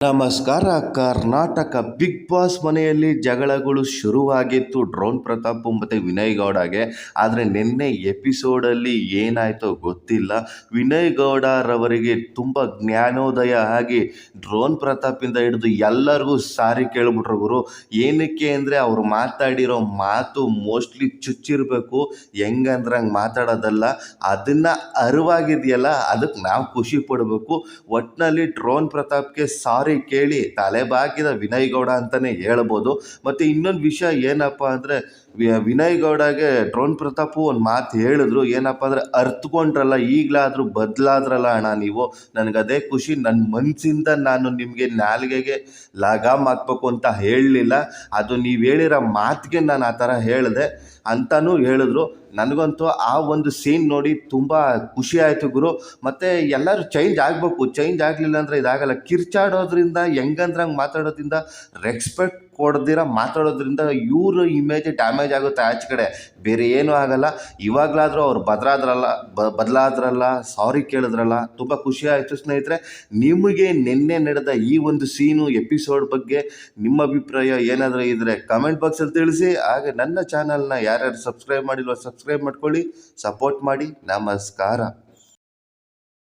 ನಮಸ್ಕಾರ. Karnataka big boss ಮನೆಯಲ್ಲಿ ಜಗಳಗಳು ಶುರುವಾಗಿತ್ತು. ಡ್ರೋನ್ ಪ್ರತಾಪ್ ಮತ್ತು ವಿನಯ್ ಗೌಡಗೆ ಆದರೆ ನಿನ್ನೆ ಎಪಿಸೋಡಲ್ಲಿ ಏನಾಯಿತೋ ಗೊತ್ತಿಲ್ಲ. ವಿನಯ್ ಗೌಡರವರಿಗೆ ತುಂಬ ಜ್ಞಾನೋದಯ ಆಗಿ ಡ್ರೋನ್ ಪ್ರತಾಪಿಂದ ಹಿಡಿದು ಎಲ್ಲರಿಗೂ ಸಾರಿ ಕೇಳ್ಬಿಟ್ರು ಗುರು. ಏನಕ್ಕೆ ಅಂದರೆ ಅವರು ಮಾತಾಡಿರೋ ಮಾತು ಮೋಸ್ಟ್ಲಿ ಚುಚ್ಚಿರಬೇಕು. ಹೆಂಗಂದ್ರೆ ಹಂಗೆ ಮಾತಾಡೋದಲ್ಲ. ಅದನ್ನು ಅರಿವಾಗಿದೆಯಲ್ಲ. ಅದಕ್ಕೆ ನಾವು ಖುಷಿ ಪಡಬೇಕು. ಒಟ್ಟಿನಲ್ಲಿ ಡ್ರೋನ್ ಪ್ರತಾಪ್ಗೆ ಸಾರಿ ಕೇಳಿ ತಲೆ ಬಾಗಿದ ವಿನಯ್ ಗೌಡ ಅಂತಲೇ ಹೇಳ್ಬೋದು. ಮತ್ತು ಇನ್ನೊಂದು ವಿಷಯ ಏನಪ್ಪ ಅಂದರೆ ವಿನಯ್ ಗೌಡಗೆ ಡ್ರೋನ್ ಪ್ರತಾಪು ಒಂದು ಮಾತು ಹೇಳಿದ್ರು. ಏನಪ್ಪ ಅಂದರೆ, ಅರ್ತ್ಕೊಂಡ್ರಲ್ಲ, ಈಗಲಾದರೂ ಬದಲಾದ್ರಲ್ಲ ಅಣ್ಣ ನೀವು. ನನಗೆ ಅದೇ ಖುಷಿ ನನ್ನ ಮನಸ್ಸಿಂದ ನಾನು ನಿಮಗೆ ನಾಲ್ಗೆಗೆ ಲಗಾಮ್ ಹಾಕ್ಬೇಕು ಅಂತ ಹೇಳಲಿಲ್ಲ. ಅದು ನೀವು ಹೇಳಿರೋ ಮಾತಿಗೆ ನಾನು ಆ ಥರ ಹೇಳಿದೆ ಅಂತಲೂ ಹೇಳಿದ್ರು. ನನಗಂತೂ ಆ ಒಂದು ಸೀನ್ ನೋಡಿ ತುಂಬ ಖುಷಿ ಆಯಿತು ಗುರು. ಮತ್ತು ಎಲ್ಲರೂ ಚೇಂಜ್ ಆಗಬೇಕು ಚೇಂಜ್ ಆಗಲಿಲ್ಲ ಅಂದರೆ ಇದಾಗಲ್ಲ. ಕಿರ್ಚಾಡೋದ್ರಿಂದ ಹೆಂಗಂದ್ರೆ ಹಂಗೆ ಮಾತಾಡೋದ್ರಿಂದ ರೆಸ್ಪೆಕ್ಟ್ ಕೊಡ್ದಿರ ಮಾತಾಡೋದ್ರಿಂದ ಇವ್ರ ಇಮೇಜ್ ಡ್ಯಾಮೇಜ್ ಆಗುತ್ತೆ ಆಚೆ ಕಡೆ. ಬೇರೆ ಏನೂ ಆಗಲ್ಲ. ಇವಾಗಲಾದರೂ ಅವ್ರು ಬದಲಾದ್ರಲ್ಲ ಬದಲಾದ್ರಲ್ಲ ಸಾರಿ ಕೇಳಿದ್ರಲ್ಲ, ತುಂಬ ಖುಷಿ ಆಯಿತು ಸ್ನೇಹಿತರೆ. ನಿಮಗೆ ನಿನ್ನೆ ನಡೆದ ಈ ಒಂದು ಸೀನು ಎಪಿಸೋಡ್ ಬಗ್ಗೆ ನಿಮ್ಮ ಅಭಿಪ್ರಾಯ ಏನಾದರೂ ಇದ್ದರೆ ಕಮೆಂಟ್ ಬಾಕ್ಸಲ್ಲಿ ತಿಳಿಸಿ. ಹಾಗೆ ನನ್ನ ಚಾನಲ್ನ ಯಾರ್ಯಾರು ಸಬ್ಸ್ಕ್ರೈಬ್ ಮಾಡಿಲ್ವ ಸಬ್ಸ್ಕ್ರೈಬ್ ಮಾಡ್ಕೊಳ್ಳಿ ಸಪೋರ್ಟ್ ಮಾಡಿ. ನಮಸ್ಕಾರ.